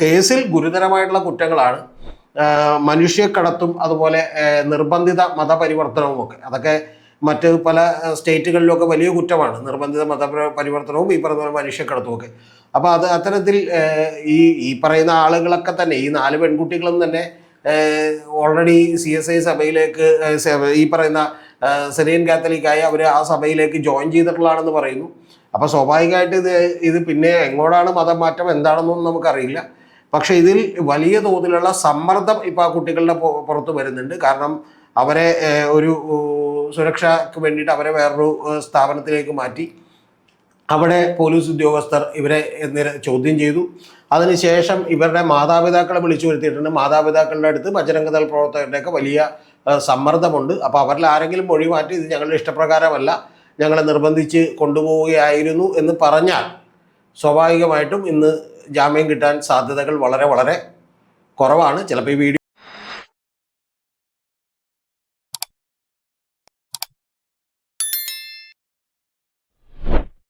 കേസിൽ ഗുരുതരമായിട്ടുള്ള കുറ്റങ്ങളാണ്. മനുഷ്യക്കടത്തും അതുപോലെ നിർബന്ധിത മതപരിവർത്തനവും ഒക്കെ അതൊക്കെ മറ്റ് പല സ്റ്റേറ്റുകളിലൊക്കെ വലിയ കുറ്റമാണ്. നിർബന്ധിത മത പരിവർത്തനവും ഈ പറയുന്ന പോലെ മനുഷ്യക്കടത്തും ഒക്കെ അപ്പോൾ അത് അത്തരത്തിൽ ഈ ഈ പറയുന്ന ആളുകളൊക്കെ തന്നെ ഈ നാല് പെൺകുട്ടികളും തന്നെ ഓൾറെഡി സി എസ് ഐ സഭയിലേക്ക് ഈ പറയുന്ന സിറിയൻ കാത്തലിക്കായി അവർ ആ സഭയിലേക്ക് ജോയിൻ ചെയ്തിട്ടുള്ളതാണെന്ന് പറയുന്നു. അപ്പോൾ സ്വാഭാവികമായിട്ട് ഇത് ഇത് പിന്നെ എങ്ങോട്ടാണ് മതം മാറ്റം എന്താണെന്നൊന്നും നമുക്കറിയില്ല. പക്ഷേ ഇതിൽ വലിയ തോതിലുള്ള സമ്മർദ്ദം ഇപ്പോൾ ആ കുട്ടികളുടെ പുറത്ത് വരുന്നുണ്ട്. കാരണം അവരെ ഒരു സുരക്ഷയ്ക്ക് വേണ്ടിയിട്ട് അവരെ വേറൊരു സ്ഥാപനത്തിലേക്ക് മാറ്റി. അവിടെ പോലീസ് ഉദ്യോഗസ്ഥർ ഇവരെ ചോദ്യം ചെയ്തു. അതിനുശേഷം ഇവരുടെ മാതാപിതാക്കളെ വിളിച്ചു വരുത്തിയിട്ടുണ്ട്. മാതാപിതാക്കളുടെ അടുത്ത് ബജരംഗദൾ പ്രവർത്തകരുടെയൊക്കെ വലിയ സമ്മർദ്ദമുണ്ട്. അപ്പോൾ അവരിൽ ആരെങ്കിലും മൊഴി മാറ്റി ഇത് ഞങ്ങളുടെ ഇഷ്ടപ്രകാരമല്ല ഞങ്ങളെ നിർബന്ധിച്ച് കൊണ്ടുപോവുകയായിരുന്നു എന്ന് പറഞ്ഞാൽ സ്വാഭാവികമായിട്ടും ഇന്ന് ജാമ്യം കിട്ടാൻ സാധ്യതകൾ വളരെ വളരെ കുറവാണ്. ചിലപ്പോൾ ഈ വീഡിയോ